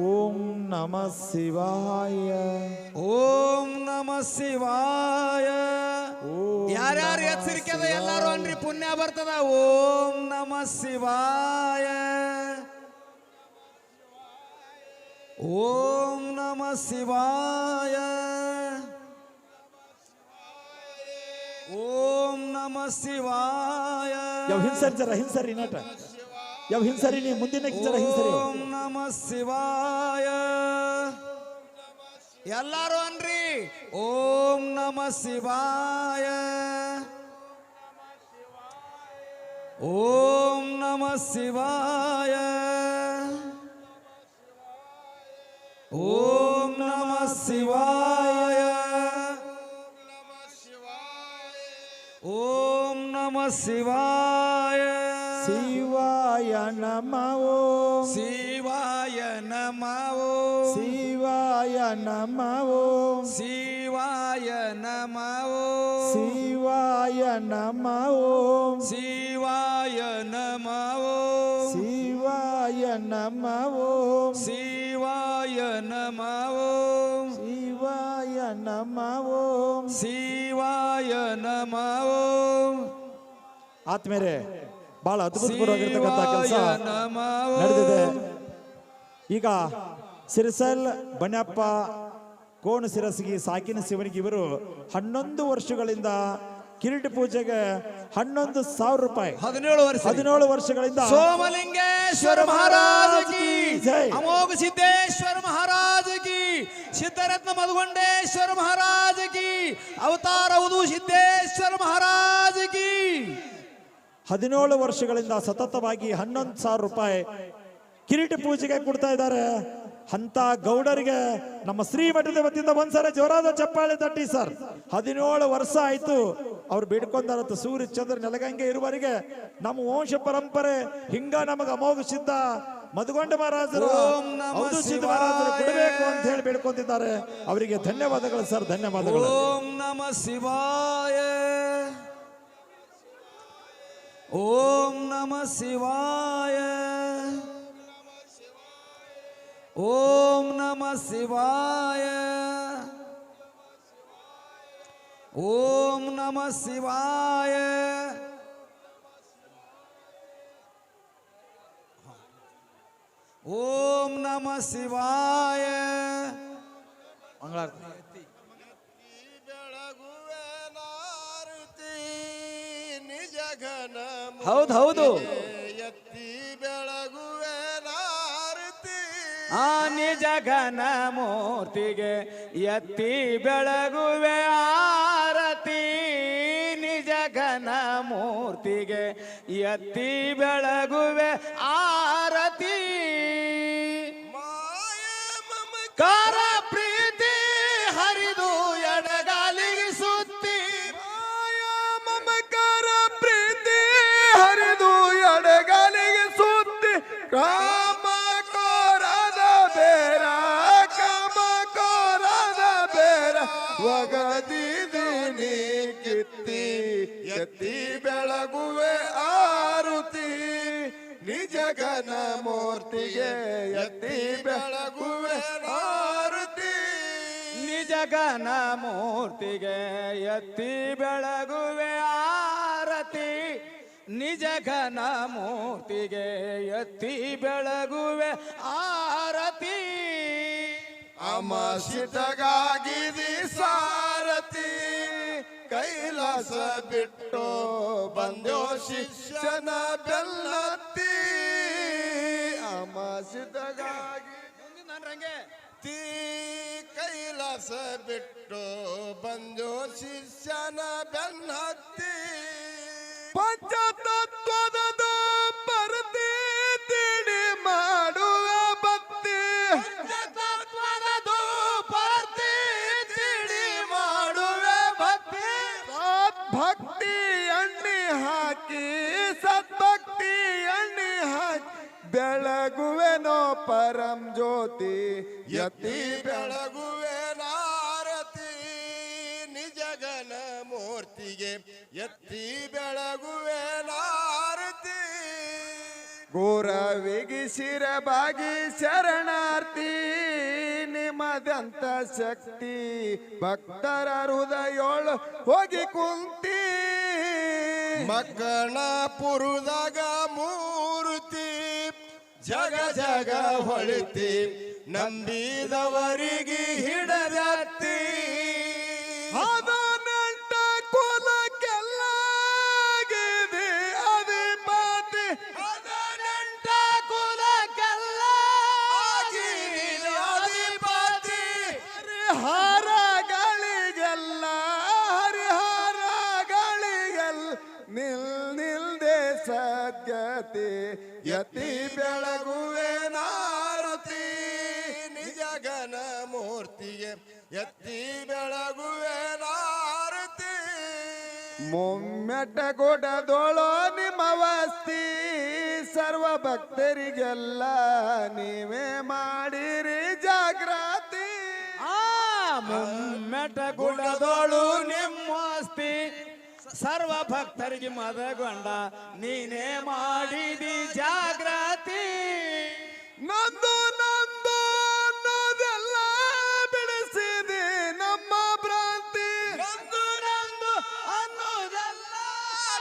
ಓಂ ನಮ ಶಿವಾಯ ಓಂ ನಮ ಶಿವಾಯ ಓಂ ಯಾರ್ಯಾರು ನಮಃ ಎಚ್ಚರಿಕೆ ಅದ ಶಿವಾಯ. ಎಲ್ಲಾರು ಅನ್ರಿ ಪುಣ್ಯ ಬರ್ತದ ಓಂ ನಮ ಶಿವಾಯ ಓಂ ನಮ ಶಿವಾಯ ಓಂ ನಮ ಶಿವಾಯ ಯಾವ ಹಿಂಸರಿ ಜರ ಹಿಂಸರಿ ನಟ ಯಾವ ಹಿಂಸರಿ ನೀ? ಮುಂದಿನ ಜರ ಹಿಂಸರಿ ಓಂ ನಮ ಶಿವಾಯ. ಎಲ್ಲಾರು ಅನ್ರಿ? ಓಂ ನಮ ಶಿವಾಯ. ಓಂ ನಮ ಶಿವಾಯ. ಓಂ ನಮ ಶಿವಾಯ. ಓಂ ನಮ ಶಿವಾಯ. ಶಿವಾಯ ನಮ ಓಂ ಶಿವಾಯ ನಮೋ ಶಿವಾಯ ನಮ ಓಂ ಶಿವಾಯ ನಮೋ ಶಿವಾಯ ನಮ ಓಂ ಶಿವಾಯ ನಮೋ ಶಿವಾಯ ನಮ ಓಂ ಶಿವಾಯ ನಮೋ ಶಿವಾಯ ನಮ ಓಂ ಶಿವಾಯ ನಮೋ ಆತ್ಮೇರೆ ಬಹಳ ಅದ್ಭುತಪೂರ್ವವಾಗಿರ್ತಕ್ಕಂಥ ಕೆಲಸ ನಡೆದಿದೆ. ಈಗ ಸಿರಿಸಲ್ ಬನ್ಯಪ್ಪ ಕೋಣ ಸಿರಸಿಗಿ ಸಾಕಿನ ಶಿವನಿಗೆ ಇವರು ಹನ್ನೊಂದು ವರ್ಷಗಳಿಂದ ಕಿರೀಟ ಪೂಜೆಗೆ ಹನ್ನೊಂದು ಸಾವಿರ ರೂಪಾಯಿ. ಹದಿನೇಳು ವರ್ಷ. ಹದಿನೇಳು ವರ್ಷಗಳಿಂದ ಸೋಮಲಿಂಗೇಶ್ವರ ಮಹಾರಾಜ ಜೈ. ಅಮೋಘ ಸಿದ್ದೇಶ್ವರ ಮಹಾರಾಜ ಸಿದ್ಧರತ್ನ ಮಧುಗೊಂಡೇಶ್ವರ ಮಹಾರಾಜ ಅವತಾರ ಉದು ಸಿದ್ದೇಶ್ವರ ಮಹಾರಾಜ ಹದಿನೇಳು ವರ್ಷಗಳಿಂದ ಸತತವಾಗಿ ಹನ್ನೊಂದು ಸಾವಿರ ರೂಪಾಯಿ ಕಿರೀಟ ಪೂಜೆಗೆ ಕೊಡ್ತಾ ಇದ್ದಾರೆ. ಅಂತ ಗೌಡರಿಗೆ ನಮ್ಮ ಶ್ರೀಮಠದ ವತಿಯಿಂದ ಒಂದ್ಸಲ ಜೋರಾದ ಚಪ್ಪಾಳೆ ತಟ್ಟಿ ಸರ್. ಹದಿನೇಳು ವರ್ಷ ಆಯ್ತು. ಅವ್ರು ಬೇಡ್ಕೊಂಡಾರತ್ತ ಸೂರ್ಯ ಚಂದ್ರ ನೆಲಗಂಗೆ ಇರುವರಿಗೆ ನಮ್ಮ ವಂಶ ಪರಂಪರೆ ಹಿಂಗ ನಮಗ ಅಮೋಘ ಸಿದ್ಧ. ಮಧುಗೊಂಡ ಮಹಾರಾಜರು ಸಿದ್ಧ ಮಹಾರಾಜರು ಕೊಡಬೇಕು ಅಂತ ಹೇಳಿ ಬೇಡ್ಕೊಂತಿದ್ದಾರೆ ಅವರಿಗೆ ಧನ್ಯವಾದಗಳು ಸರ್ ಧನ್ಯವಾದಗಳು. ಓಂ ನಮ ಶಿವಾಯ. ಓಂ ನಮ ಶಿವಾಯ ಓಂ ನಮ ಶಿವಾಯ ಓಂ ನಮ ಶಿವಾಯ ಓಂ ನಮ ಶಿವಾಯ ಮಂಗಳಾರತಿ ನಿಜ ಘನ ಹೌದು ಹೌದು. ಎತ್ತಿ ಬೆಳಗುವೆ ನಾರತಿ. ಆ ನಿಜ ಘನ ಮೂರ್ತಿಗೆ ಎತ್ತಿ ಬೆಳಗುವೆ ಆರತಿ. ನಿಜ ಘನ ಮೂರ್ತಿಗೆ ಎತ್ತಿ ಬೆಳಗುವೆ ನಿಜ ಘನ ಮೂರ್ತಿಗೆ ಎತ್ತಿ ಬೆಳಗುವೆ ಆರುತಿ. ನಿಜಗನ ಮೂರ್ತಿಗೆ ಎತ್ತಿ ಬೆಳಗುವೆ ಆರತಿ. ನಿಜಗನ ಮೂರ್ತಿಗೆ ಎತ್ತಿ ಬೆಳಗುವೆ ಆರತಿ. ಅಮಸಿತಗಾಗಿದಿ ಸಾರತಿ ಕೈಲಾಸ ಬಿಟ್ಟು ಬಂದೋ ಶಿಷ್ಯನ ಬೆಲ್ಲತ್ತಿ ಅಮಸಿತಗಾಗಿ ತೀ ಕೈಲಾಸ ಬಿಟ್ಟು ಬಂದೋ ಶಿಷ್ಯನ ಬೆನ್ನತ್ತಿ ಪಂಚತತ್ವದ ಪರತಿ ತಿಳಿ ಮಾಡುವ ಭಕ್ತಿ. ಪರತಿ ತಿಳಿ ಮಾಡುವ ಭಕ್ತಿ. ಭಕ್ತಿ ಬೆಳಗುವೆನೋ ಪರಂ ಜ್ಯೋತಿ, ಯತಿ ಬೆಳಗುವೆ ನಾರತಿ ನಿಜಗನ ಮೂರ್ತಿಗೆ ಎತ್ತಿ ಬೆಳಗುವೆ ನಾರತಿ. ಗೋರ ವಿಗಿಸಿರ ಬಾಗಿ ಶರಣಾರ್ಥಿ, ನಿಮದಂತ ಶಕ್ತಿ, ಭಕ್ತರ ಹೃದಯೋಳು ಹೋಗಿ ಕುಂತಿ. ಮಕ್ಕಳ ಮಕ್ಕಣಪುರದಾಗ ಮೂರ್ತಿ ಜಗ ಜಗ ಹೊಳಿತಿ ನಂಬಿದವರಿಗೆ ಹಿಡದತ್ತಿ Ha! ಕುಲಕ್ಕೆಲ್ಲ ಗಿದೆ ಅಧಿಪತಿ ಹದಿನೆಂಟ ಕುಲಕ್ಕೆಲ್ಲ ಆಗಿರಿ ಅಧಿಪತಿ ಹರಿಹಾರಗಳಿಗೆಲ್ಲ ಸದ್ಗತಿ ಯತಿ ಬೆಳಗುವೆ ನಾರತಿ, ನಿಜಗನ ಮೂರ್ತಿಗೆ ಎತ್ತಿ ಬೆಳಗುವೆ ನಾರತಿ. ಮೊಮ್ಮೆಟ ಗೊಡದೋಳೋ ನಿಮ್ಮವಸ್ತಿ ಸರ್ವ ಭಕ್ತರಿಗೆಲ್ಲ ನೀವೇ ಮಾಡಿರಿ ಜಾಗೃತಿ ಆ, ಮೊಮ್ಮೆಟ ಗುಡದೋಳು ನಿಮ್ಮಸ್ತಿ ಸರ್ವ ಭಕ್ತರಿಗೆ ಮದಗೊಂಡ ನೀನೇ ಮಾಡಿದಿ ಜಾಗೃತಿ ನಂದು ನಂದು ಅನ್ನೋದೆಲ್ಲ ಬಿಡಿಸಿದೆ ನಮ್ಮ ಭ್ರಾಂತಿ. ನಂದು ನಂದು ಅನ್ನೋದೆಲ್ಲ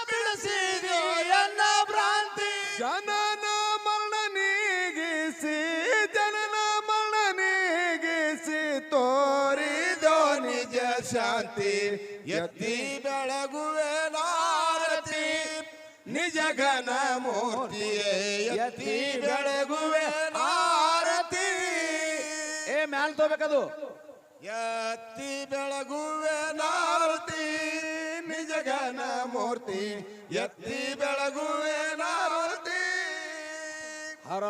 ಬಿಡಿಸಿದಿ ಎನ್ನ ಭ್ರಾಂತಿ. ಜನನ ಮರಣ ನೀಗಿಸಿ ಜನನ ಮರಣ ನೀಗಿಸಿ ತೋರಿದೋ ನಿಜ ಶಾಂತಿ. ಎತ್ತಿ ನಿಜ ಘನ ಮೂರ್ತಿಯೇ ಎತ್ತಿ ಬೆಳಗುವೆ ನಾರತಿ ಏ ಮ್ಯಾಲ್ ತೋಬೇಕದು ಯತಿ ಬೆಳಗುವೆ ನಾರತಿ ನಿಜ ಘನ ಮೂರ್ತಿ ಯತಿ ಬೆಳಗುವೆ ನಾರತಿ. ಹರ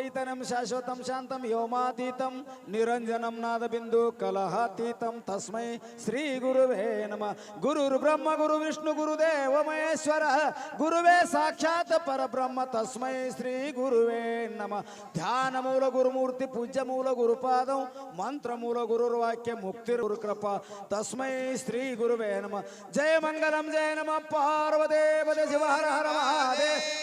అద్వైతనం శాశ్వతం శాంతం యోమాతీతం. నిరంజనం నాదబిందు కలహాతీతం. తస్మై శ్రీ గురువే నమ. గురుర్ బ్రహ్మ గురు విష్ణు గురుదేవ మహేశ్వర. గురువే సాక్షాత్ పరబ్రహ్మ. తస్మై శ్రీ గురువే నమ. ధ్యానమూల గురుమూర్తి పూజ్యమూల గురుపాదం. మంత్రమూల గురుర్వాక్య ముక్తి గురుకృప. తస్మై శ్రీ గురువే నమ. జయ మంగళం జయ నమ. పార్వదేవద శివ హర హర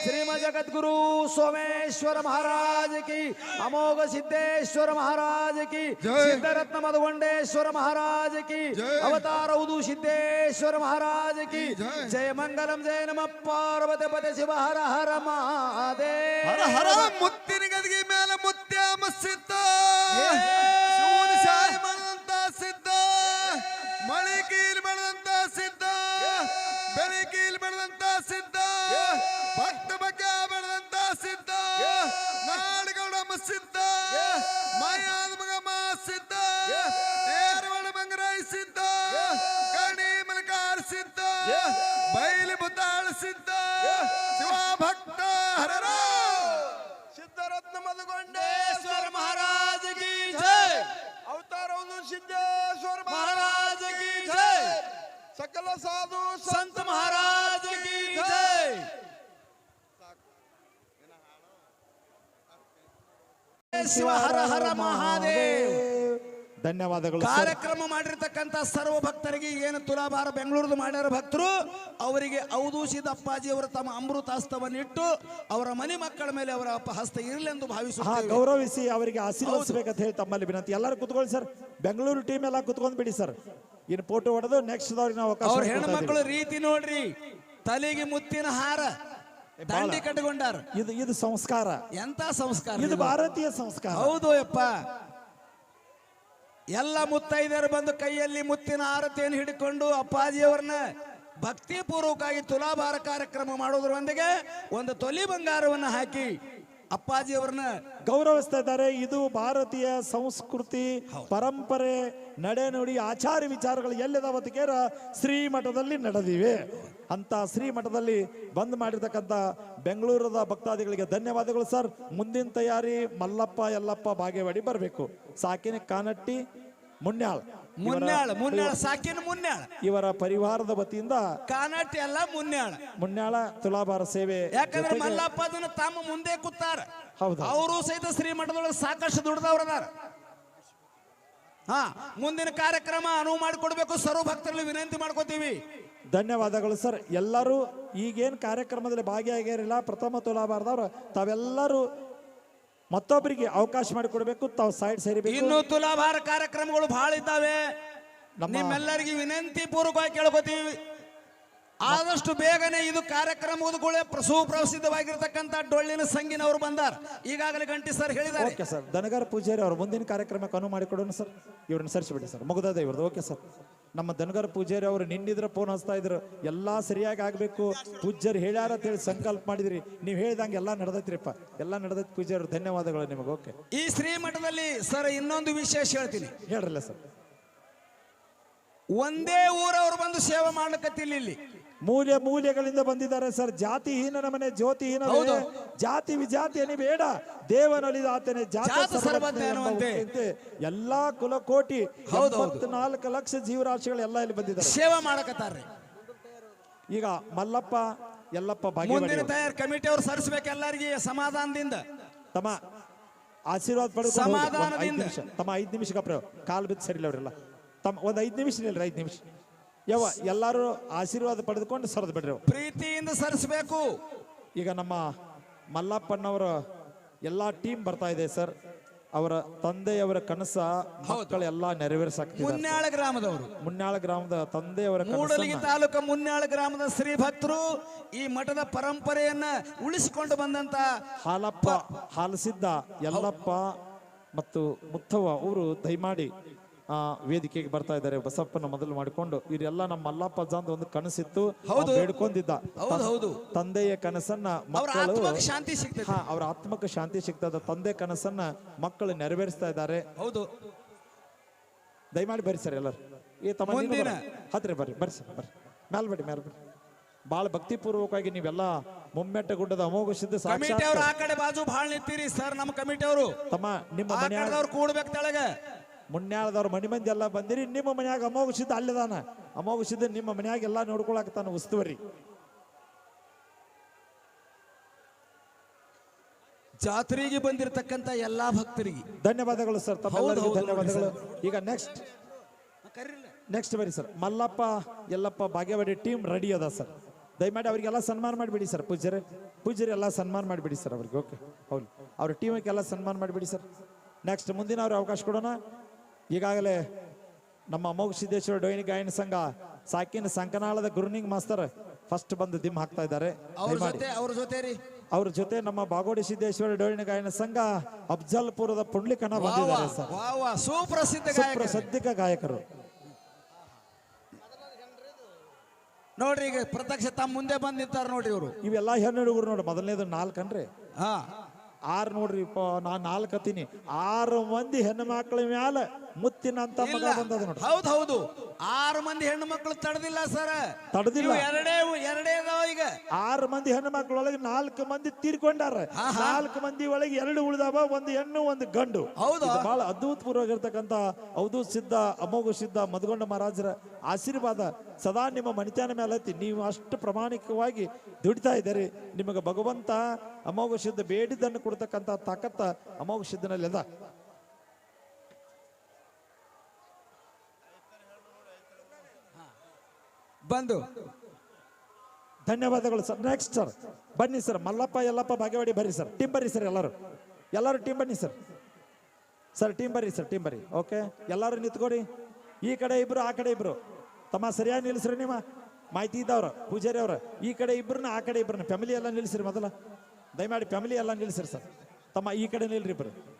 శ్రీమ జగద్గురు సోమేశ్వర మహారాజ్. ಹರ ಮಹಾದೇವ ಶ್ರೀಮ ಜಗದ್ಗುರು ಸೋಮೇಶ್ವರ ಮಹಾರಾಜ ಕಿ ಅಮೋಘ ಸಿದ್ದೇಶ್ವರ ಮಹಾರಾಜ ಕಿ ಜೈ. ಸಿದ್ಧರತ್ನ ಮಧುಗೊಂಡೇಶ್ವರ ಮಹಾರಾಜ ಕಿ ಜೈ. ಅವತಾರ ಉದು ಸಿದ್ದೇಶ್ವರ ಮಹಾರಾಜ ಕಿ ಜೈ. ಜಯ ಮಂಗಲಂ ಜಯ ನಮ ಪಾರ್ವತಿ ಪದ ಶಿವ ಹರ ಹರ ಮಹಾದೇವ ಹರ ಹರ ಮುತ್ತಿನ ಗದಿಗೆ ಮೇಲೆ ಮುತ್ಯ ಮಸ್ಸಿದ್ದ ಏ! ಶಿವನ ಶಾಯಿ ಮಾಡಿದಂತ ಸಿದ್ಧ ಮಳೆ ಕೀಲ್ ಬೆಳೆದಂತ ಸಿದ್ಧ ಬೆಳೆ ಕೀಲ್ ಬೆಳೆದಂತ ಸಿದ್ಧ ಭಕ್ತ ಬಗ್ಗ ಬೆಳೆದಂತ ಸಿದ್ಧ ನಾಡಗೌಡಮ್ಮ ಸಿದ್ಧ ಮಾಯಾದ ಮಗಮ್ಮ ಸಿದ್ಧ ಏರವಳ ಮಂಗರಾಯ ಸಿದ್ಧ ಕಣಿ ಮಲಕಾರ ಸಿದ್ಧ ಬೈಲಿ ಬುತ್ತಾಳ ಸಿದ್ಧ ಶಿವ ಭಕ್ತ ಹರರ ಸಿದ್ಧರತ್ನ ಮಧುಗೊಂಡೇಶ್ವರ ಸಿದ್ದೇಶ್ವರ ಮಹಾರಾಜ ಕಿ ಜೈ ಅವತಾರವನ್ನು ಸಿದ್ದೇಶ್ವರ ಮಹಾರಾಜ ಕಿ ಜೈ ಸಕಲ ಸಾಧು ಸಂತ ಶಿವ ಹರ ಹರ ಮಹಾದೇವ್. ಧನ್ಯವಾದಗಳು ಕಾರ್ಯಕ್ರಮ ಮಾಡಿರ್ತಕ್ಕಂಥ ಸರ್ವ ಭಕ್ತರಿಗೆ ಏನು ತುಲಾಭಾರ ಬೆಂಗಳೂರದ ಮಾಡ್ಯಾರ ಭಕ್ತರು ಅವರಿಗೆ ಔದೂಷಿದ ಅಪ್ಪಾಜಿ ಅವರು ತಮ್ಮ ಅಮೃತಾಸ್ತವನ್ನು ಇಟ್ಟು ಅವರ ಮನೆ ಮಕ್ಕಳ ಮೇಲೆ ಅವರ ಅಪ್ಪ ಹಸ್ತ ಇರಲೆಂದು ಹಾ ಭಾವಿಸುತ್ತೇವೆ. ಗೌರವಿಸಿ ಅವರಿಗೆ ಆಶೀರ್ವದಿಸಬೇಕಂತ ಹೇಳಿ ತಮ್ಮಲ್ಲಿ ವಿನಂತಿ. ಎಲ್ಲರೂ ಕುತ್ಕೊಳ್ಳಿ ಸರ್. ಬೆಂಗಳೂರು ಟೀಮ್ ಎಲ್ಲ ಕುತ್ಕೊಂಡ್ ಬಿಡಿ ಸರ್. ಇನ್ನು ಫೋಟೋ ಹೊಡೆದು ನೆಕ್ಸ್ಟ್ ಅವ್ರಿಗೆ ನಾವು ಅವಕಾಶ ಅವ್ರ ಕೊಡ್ತಾ ಮಕ್ಕಳು ರೀತಿ ನೋಡ್ರಿ. ತಲೆಗೆ ಮುತ್ತಿನ ಹಾರ. ದಂಡಿ ಕಟ್ಟಿಕೊಂಡಾರ ಇದು ಇದು ಸಂಸ್ಕಾರ. ಎಂತ ಸಂಸ್ಕಾರ ಇದು? ಭಾರತೀಯ ಸಂಸ್ಕಾರ. ಹೌದು ಯಪ್ಪ. ಎಲ್ಲ ಮುತ್ತೈದೆಯರು ಬಂದು ಕೈಯಲ್ಲಿ ಮುತ್ತಿನ ಆರತಿಯನ್ನು ಹಿಡಿಕೊಂಡು ಅಪ್ಪಾಜಿಯವರನ್ನ ಭಕ್ತಿ ಪೂರ್ವಕವಾಗಿ ತುಲಾಭಾರ ಕಾರ್ಯಕ್ರಮ ಮಾಡೋದ್ರೊಂದಿಗೆ ಒಂದು ತೊಲಿ ಬಂಗಾರವನ್ನು ಹಾಕಿ ಅಪ್ಪಾಜಿಯವರನ್ನ ಗೌರವಿಸ್ತಾ ಇದ್ದಾರೆ. ಇದು ಭಾರತೀಯ ಸಂಸ್ಕೃತಿ ಪರಂಪರೆ ನಡೆನುಡಿ ಆಚಾರ ವಿಚಾರಗಳು ಎಲ್ಲಿದಾವ ಕೇರ ಶ್ರೀಮಠದಲ್ಲಿ ನಡೆದಿವೆ. ಅಂತ ಶ್ರೀಮಠದಲ್ಲಿ ಬಂದ್ ಮಾಡಿರ್ತಕ್ಕಂಥ ಬೆಂಗಳೂರದ ಭಕ್ತಾದಿಗಳಿಗೆ ಧನ್ಯವಾದಗಳು ಸರ್. ಮುಂದಿನ ತಯಾರಿ ಮಲ್ಲಪ್ಪ ಯಲ್ಲಪ್ಪ ಬಾಗೇವಾಡಿ ಬರಬೇಕು. ಸಾಕಿನ ಕಾನಟ್ಟಿ ಮುನ್ಯಾಳ್. ಮುನ್ಯಾಳ ಮುನ್ಯಾಳ ಸಾಕಿನ ಮುನ್ಯಾಳ. ಇವರ ಪರಿವಾರದ ವತಿಯಿಂದ ಕಾನಾಟ ಎಲ್ಲ ಮುನ್ಯಾಳ. ಮುನ್ಯಾಳ ತುಲಾಭಾರ ಸೇವೆ ಯಾಕಂದ್ರೆ ಮಲ್ಲಪ್ಪ ಅದನ್ನ ತಮ್ಮ ಮುಂದೆ ಕೂತಾರ. ಹೌದು. ಅವರು ಸಹಿತ ಶ್ರೀಮಠದೊಳಗೆ ಸಾಕಷ್ಟು ದುಡ್ದವ್ರದಾರ. ಹಾ ಮುಂದಿನ ಕಾರ್ಯಕ್ರಮ ಅನುವು ಮಾಡಿಕೊಡ್ಬೇಕು. ಸರ್ವ ಭಕ್ತರಲ್ಲಿ ವಿನಂತಿ ಮಾಡ್ಕೋತೀವಿ. ಧನ್ಯವಾದಗಳು ಸರ್. ಎಲ್ಲರೂ ಈಗೇನು ಕಾರ್ಯಕ್ರಮದಲ್ಲಿ ಭಾಗಿಯಾಗಿರಲಿಲ್ಲ ಪ್ರಥಮ ತುಲಾಭಾರದವ್ರು ತಾವೆಲ್ಲರೂ ಮತ್ತೊಬ್ಬರಿಗೆ ಅವಕಾಶ ಮಾಡಿಕೊಡ್ಬೇಕು ತಾವು ಸೈಡ್ ಸೇರಿಬೇಕು. ಇನ್ನು ತುಲಾಭಾರ ಕಾರ್ಯಕ್ರಮಗಳು ಬಹಳ ಇದ್ದಾವೆ. ನಮ್ಮ- ನಿಮ್ಮೆಲ್ಲರಿಗೆ ವಿನಂತಿ ಪೂರ್ವಕವಾಗಿ ಕೇಳ್ಕೊತೀವಿ. ಆದಷ್ಟು ಬೇಗನೆ ಇದು ಕಾರ್ಯಕ್ರಮ ಮುಗಿದುಕೊಳ್ಳೆ ಸುಪ್ರಸಿದ್ಧವಾಗಿರ್ತಕ್ಕಂಥ ಡೊಳ್ಳಿನ ಸಂಗಿನವರು ಬಂದಾರ. ಈಗಾಗಲೇ ಗಂಟಿ ಸರ್ ಹೇಳಿದ್ದಾರೆ. Okay sir. ದನಗರ ಪೂಜಾರಿ ಅವರು ಮುಂದಿನ ಕಾರ್ಯಕ್ರಮಕ್ಕೆ ಅನುವು ಮಾಡಿಕೊಡೋಣ ಸರ್. ಇವ್ರನ್ನ ಸರಿಸಿಬಿಡಿ ಸರ್. ಮುಗ್ದ ಇವ್ರದ್ದು. Okay sir. ನಮ್ಮ ದನಗರ ಪೂಜಾರಿ ಅವರು ನಿನ್ನಿದ್ರೆ ಫೋನ್ ಹಚ್ತಾ ಇದ್ರು ಎಲ್ಲ ಸರಿಯಾಗಿ ಆಗಬೇಕು ಪೂಜ್ಯರು ಹೇಳ್ಯಾರ ಅಂತ ಹೇಳಿ ಸಂಕಲ್ಪ ಮಾಡಿದ್ರಿ ನೀವು ಹೇಳಿದಂಗೆ ಎಲ್ಲ ನಡೆದೈತ್ರಿಪ್ಪ ಎಲ್ಲ ನಡೆದೈತಿ ಪೂಜಾರಿ ಧನ್ಯವಾದಗಳು ನಿಮಗೆ ಓಕೆ ಈ ಶ್ರೀಮಠದಲ್ಲಿ ಸರ್ ಇನ್ನೊಂದು ವಿಶೇಷ ಹೇಳ್ತೀನಿ. ಹೇಳ್ರಲ್ಲ ಸರ್ ಒಂದೇ ಊರವರು ಬಂದು ಸೇವೆ ಮಾಡ್ಲಿಕ್ಕತ್ತಿಲ್ಲ ಇಲ್ಲಿ. ಮೂಲ್ಯ ಮೂಲ್ಯಗಳಿಂದ ಬಂದಿದ್ದಾರೆ ಸರ್. ಜಾತಿಹೀನ ನಮನೆ ಜ್ಯೋತಿಹೀನ. ಜಾತಿ ವಿಜಾತಿ ಅನಿ ಬೇಡ. ದೇವನೊಲಿದ ಆತನೇ ಜಾತಿ. ಉಕ್ತಿಯಂತೆ ಎಲ್ಲಾ ಕುಲಕೋಟಿ. ನಾಲ್ಕು ಲಕ್ಷ ಜೀವರಾಶಿಗಳು ಎಲ್ಲ ಇಲ್ಲಿ ಬಂದಿದ್ದಾರೆ. ಸೇವೆ ಮಾಡಕತ್ತಾರೆ ಈಗ ಮಲ್ಲಪ್ಪ ಎಲ್ಲಪ್ಪ ಮುಂದಿನ ತಯಾರು ಕಮಿಟಿ ಅವ್ರು ಸರಿಸಬೇಕು ಎಲ್ಲರಿಗೆ ಸಮಾಧಾನದಿಂದ. ತಮ್ಮ ಆಶೀರ್ವಾದ ಪಡೆದು ಸಮಾಧಾನದಿಂದ. ತಮ್ಮ ಐದು ನಿಮಿಷ ಕಾಲ್ ಬಿದ್ದು ಸರಿಲ್ಲ ಅವರೆಲ್ಲ. ತಮ್ಮ ಒಂದ್ ಐದು ನಿಮಿಷ ನಿಲ್ರಿ ಐದ್ ನಿಮಿಷ. ಯಾವ ಎಲ್ಲರೂ ಆಶೀರ್ವಾದ ಪಡೆದುಕೊಂಡು ಸರದ್ ಬಿಡ್ರಿ. ಪ್ರೀತಿಯಿಂದ ಸರಿಸಬೇಕು. ಈಗ ನಮ್ಮ ಮಲ್ಲಪ್ಪನವರ ಎಲ್ಲಾ ಟೀಮ್ ಬರ್ತಾ ಇದೆ ಸರ್. ಅವರ ತಂದೆಯವರ ಕನಸ ನೆರವೇರಿಸಾಕ್ತಿದ್ದಾರೆ ಮುನ್ಯಾಳ ಗ್ರಾಮದವರು. ಮುನ್ನಾಳ ಗ್ರಾಮದ ತಂದೆಯವರ ಮೂಡಲಗಿ ಕನಸನ್ನ ತಾಲೂಕು ಮುನ್ಯಾಳ ಗ್ರಾಮದ ಶ್ರೀ ಭಕ್ತರು ಈ ಮಠದ ಪರಂಪರೆಯನ್ನ ಉಳಿಸಿಕೊಂಡು ಬಂದಂತ ಹಾಲಪ್ಪ ಹಾಲಸಿದ್ದ ಯಲ್ಲಪ್ಪ ಮತ್ತು ಮುತ್ತವ್ವ ಅವರು ದಯಮಾಡಿ ವೇದಿಕೆಗೆ ಬರ್ತಾ ಇದ್ದಾರೆ. ಬಸಪ್ಪನ ಮೊದಲು ಮಾಡಿಕೊಂಡು ಇವರೆಲ್ಲ ನಮ್ಮ ಮಲ್ಲಪ್ಪ ಅಂತ ಒಂದು ಕನಸಿತ್ತು. ಬೇಡ್ಕೊಂಡಿದ್ದ. ಹೌದು, ಹೌದು. ತಂದೆಯ ಕನಸನ್ನ ಮಕ್ಕಳು ಶಾಂತಿ ಸಿಗ್ತದೆ. ಹಾ ಅವ್ರ ಆತ್ಮಕ್ಕೆ ಶಾಂತಿ ಸಿಗ್ತದ. ತಂದೆ ಕನಸನ್ನ ಮಕ್ಕಳು ನೆರವೇರಿಸ್ತಾ ಇದ್ದಾರೆ. ಹೌದು. ದಯಮಾಡಿ ಬರ್ರಿ ಸರ್ ಎಲ್ಲರೂ. ಈ ತಮ್ಮ ಹತ್ರ. ಬರ್ರಿ. ಬರ್ರಿ ಬರ್ರಿ ಸರ್ ಬರ್ರಿ. ಮ್ಯಾಲ್ ಬಿಡಿ ಮ್ಯಾಲ್ ಬರ್ರಿ. ಭಾಳ ಭಕ್ತಿಪೂರ್ವಕವಾಗಿ ನೀವೆಲ್ಲ ಮುಮ್ಮೆಟ್ಟ ಗುಡ್ಡದ ಅಮೋಘ ಸಿದ್ಧ ಕಮಿಟಿ ಅವರು ಆ ಕಡೆ ಬಾಜು ಬಹಳ ನಿಂತೀರಿ ಸರ್ ನಮ್ಮ ಕಮಿಟಿ ಅವರು. ತಮ್ಮ ನಿಮ್ಮ ಮನೆಯವರು ಕೂಡ್ಬೇಕು ತೆಳಗ. ಮುನ್ಯಾಳದವ್ರ ಮನೆ ಮಂದಿ ಎಲ್ಲ ಬಂದಿರಿ ನಿಮ್ಮ ಮನ್ಯಾಗ ಅಮೋಘ ಸಿದ್ಧ ಅಲ್ಲಿದಾನ. ಅಮೋಘ ಸಿದ್ಧ ನಿಮ್ಮ ಮನ್ಯಾಗ ಎಲ್ಲ ನೋಡ್ಕೊಳಕತ್ತಾನ ಉಸ್ತುವರಿ. ಜಾತ್ರೆಗೆ ಬಂದಿರತಕ್ಕಂತ ಎಲ್ಲಾ ಭಕ್ತರಿಗೆ. ಧನ್ಯವಾದಗಳು ಸರ್ ತಮ್ಮೆಲ್ಲರಿಗೂ ಧನ್ಯವಾದಗಳು. ಈಗ ನೆಕ್ಸ್ಟ್ ನೆಕ್ಸ್ಟ್ ಬರಿ sir Mallappa Yallappa Bhagyawadi team ready ಅದ ಸರ್. ದಯಮಾಡಿ ಅವರಿಗೆಲ್ಲ ಸನ್ಮಾನ ಮಾಡಿಬಿಡಿ ಸರ್ ಪೂಜ್ಯರೇ. ಪೂಜ್ಯರು ಎಲ್ಲ ಸನ್ಮಾನ ಮಾಡಿಬಿಡಿ ಸರ್ ಅವ್ರಿಗೆ ಓಕೆ ಹೌದು. ಅವ್ರ ಟೀಮಿಗೆಲ್ಲ ಸನ್ಮಾನ ಮಾಡಿಬಿಡಿ ಸರ್. ನೆಕ್ಸ್ಟ್ ಮುಂದಿನ ಅವ್ರಿಗೆ ಅವಕಾಶ ಕೊಡೋಣ. ಈಗಾಗಲೇ ನಮ್ಮ ಅಮೋಘ ಸಿದ್ದೇಶ್ವರ ಡೋಯಿನಿ ಗಾಯನ ಸಂಘ ಸಾಕಿನ ಸಂಕನಾಳದ ಗುರುನಿಂಗ್ ಮಾಸ್ತರ್ ಫಸ್ಟ್ ಬಂದು ದಿಮ್ಮ ಹಾಕ್ತಾ ಇದ್ದಾರೆ. ಅವ್ರ ಜೊತೆ ಅವ್ರ ಜೊತೆ ರೀ. ಅವ್ರ ಜೊತೆ ನಮ್ಮ ಬಾಗೋಡಿ ಸಿದ್ದೇಶ್ವರ ಡೋಯಿನಿ ಗಾಯನ ಸಂಘ ಅಫ್ಜಲ್ಪುರದ ಪುಂಡ್ಲಿಕನ ಬಂದಿದ್ದಾರೆ ಸರ್. ಸುಪ್ರಸಿದ್ಧ ಗಾಯಕರು. ನೋಡ್ರಿ ಈಗ ಪ್ರತ್ಯಕ್ಷ ತಮ್ಮ ಮುಂದೆ ಬಂದ್ ನಿಂತಾರ ನೋಡ್ರಿ ಇವರು. ಇವೆಲ್ಲ ಹೆಣ್ಣು ಹುಡುಗರು ನೋಡಿ ಮೊದಲನೇದು ನಾಲ್ಕು ಅನ್ರಿ ಹಾ. ಆರು ನೋಡ್ರಿ ನಾ ನಾಲ್ಕು ಹತ್ತೀನಿ. ಆರು ಮಂದಿ ಹೆಣ್ಣು ಮಕ್ಕಳ ಮ್ಯಾಲ ಮುತ್ತಿನ ಅಂತ ಮಗ ಬಂದದ ನೋಡಿ ಹೌದು ಹೌದು. ಆರು ಮಂದಿ ಹೆಣ್ಣು ಮಕ್ಕಳು ತಡೆದಿಲ್ಲ ಸರ್. ತಡೆದಿಲ್ಲ. ಎರಡೇ ಎರಡೇ ಅದಾವ ಈಗ. ಆರು ಮಂದಿ ಹೆಣ್ಣು ಮಕ್ಕಳೊಳಗೆ ನಾಲ್ಕು ಮಂದಿ ತೀರ್ಕೊಂಡಾರ. ನಾಲ್ಕು ಮಂದಿ ಒಳಗೆ ಎರಡು ಉಳಿದಾವ ಒಂದು ಹೆಣ್ಣು ಒಂದು ಗಂಡು. ಹೌದು. ಬಹಳ ಅದ್ಭುತಪೂರ್ವವಾಗಿರ್ತಕ್ಕಂಥ ಹೌದು ಸಿದ್ಧ ಅಮೋಘ ಸಿದ್ಧ ಮಧುಗೊಂಡ ಮಹಾರಾಜರ ಆಶೀರ್ವಾದ ಸದಾ ನಿಮ್ಮ ಮಣಿತನ ಮೇಲೆ ಐತಿ. ನೀವು ಅಷ್ಟು ಪ್ರಾಮಾಣಿಕವಾಗಿ ದುಡಿತಾ ಇದ್ದೀರಿ. ನಿಮಗೆ ಭಗವಂತ ಅಮೋಘ ಸಿದ್ಧ ಬೇಡಿದ್ದನ್ನು ಕೊಡ್ತಕ್ಕಂಥ ತಾಕತ್ತ ಅಮೋಘ ಸಿದ್ಧನಲ್ಲಿ ಅದ ಬಂದು. ಧನ್ಯವಾದಗಳು ಸರ್. ನೆಕ್ಸ್ಟ್ ಸರ್ ಬನ್ನಿ ಸರ್ ಮಲ್ಲಪ್ಪ, ಯಲ್ಲಪ್ಪ ಭಾಗ್ಯವಾಡಿ ಬರ್ರಿ ಸರ್ ಟೀಮ್ ಬರ್ರಿ ಸರ್ ಎಲ್ಲರೂ. ಎಲ್ಲರೂ ಟೀಮ್ ಬನ್ನಿ ಸರ್ ಸರ್ ಟೀಮ್ ಬರ್ರಿ ಸರ್ ಟೀಮ್ ಬರ್ರಿ. ಓಕೆ ಎಲ್ಲರೂ ನಿಂತ್ಕೊಡಿ. ಈ ಕಡೆ ಇಬ್ರು, ಆ ಕಡೆ ಇಬ್ರು. ತಮ್ಮ ಸರಿಯಾಗಿ ನಿಲ್ಲಿಸ್ರಿ ನಿಮ್ಮ. ಮಾಹಿತಿ ಇದ್ದವ್ರು, ಪೂಜಾರಿ ಅವ್ರ. ಈ ಕಡೆ ಇಬ್ರನ್ನ, ಆ ಕಡೆ ಇಬ್ರನ್ನ. ಫ್ಯಾಮಿಲಿ ಎಲ್ಲ ನಿಲ್ಲಿಸ್ರಿ ಮೊದಲ. ದಯಮಾಡಿ ಫ್ಯಾಮಿಲಿ ಎಲ್ಲ ನಿಲ್ಲಿಸ್ರಿ ಸರ್ ತಮ್ಮ ಈ ಕಡೆ ನಿಲ್ರಿ ಇಬ್ರು.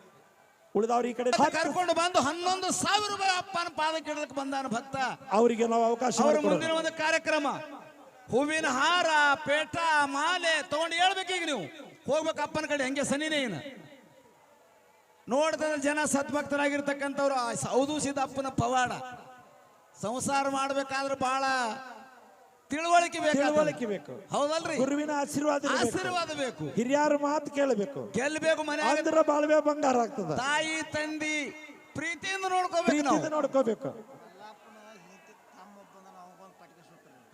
ಉಳಿದವ್ರು ಈ ಕಡೆ ಕರ್ಕೊಂಡು ಬಂದು ಹನ್ನೊಂದು ಸಾವಿರ ರೂಪಾಯಿ ಅಪ್ಪನ ಪಾದಕ್ಕೆ ಇಡಲಿಕ್ಕೆ ಬಂದಾನ ಭಕ್ತ. ಅವರಿಗೆ ನಾವು ಅವಕಾಶ ಅವ್ರ ಮುಂದಿನ ಒಂದು ಕಾರ್ಯಕ್ರಮ. ಹೂವಿನ ಹಾರ ಪೇಟ ಮಾಲೆ ತಗೊಂಡು ಹೇಳ್ಬೇಕೀಗ ಈಗ ನೀವು. ಹೋಗ್ಬೇಕು ಅಪ್ಪನ ಕಡೆ ಹೆಂಗೆ ಸನಿನೇ ಏನು? ನೋಡ್ತದ ಜನ ಸದ್ಭಕ್ತರಾಗಿರ್ತಕ್ಕಂಥವ್ರು ಆ ಸೌದು ಅಪ್ಪನ ಪವಾಡ. ಸಂಸಾರ ಮಾಡ್ಬೇಕಾದ್ರೆ ಬಹಳ ತಿಳುವಳಿಕೆ ಬೇಕು ತಿಳುವಳಿಕೆ ಬೇಕು. ಹೌದಲ್ರಿ? ಗುರುವಿನ ಆಶೀರ್ವಾದ. ಆಶೀರ್ವಾದ ಬೇಕು. ಹಿರಿಯರ ಮಾತು ಕೇಳಬೇಕು. ಗೆಲ್ಲಬೇಕು ಮನೆ ಅಂದ್ರ ಬಾಳ್ವೆ ಬಂಗಾರ ಆಗ್ತದ. ತಾಯಿ ತಂದಿ ಪ್ರೀತಿಯಿಂದ ನೋಡ್ಕೋಬೇಕು ಪ್ರೀತಿಯಿಂದ ನೋಡ್ಕೋಬೇಕು.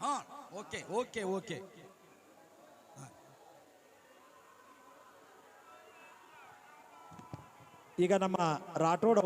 ಹಾ ಓಕೆ ಓಕೆ ಓಕೆ. ಈಗ ನಮ್ಮ ರಾಠೋಡ್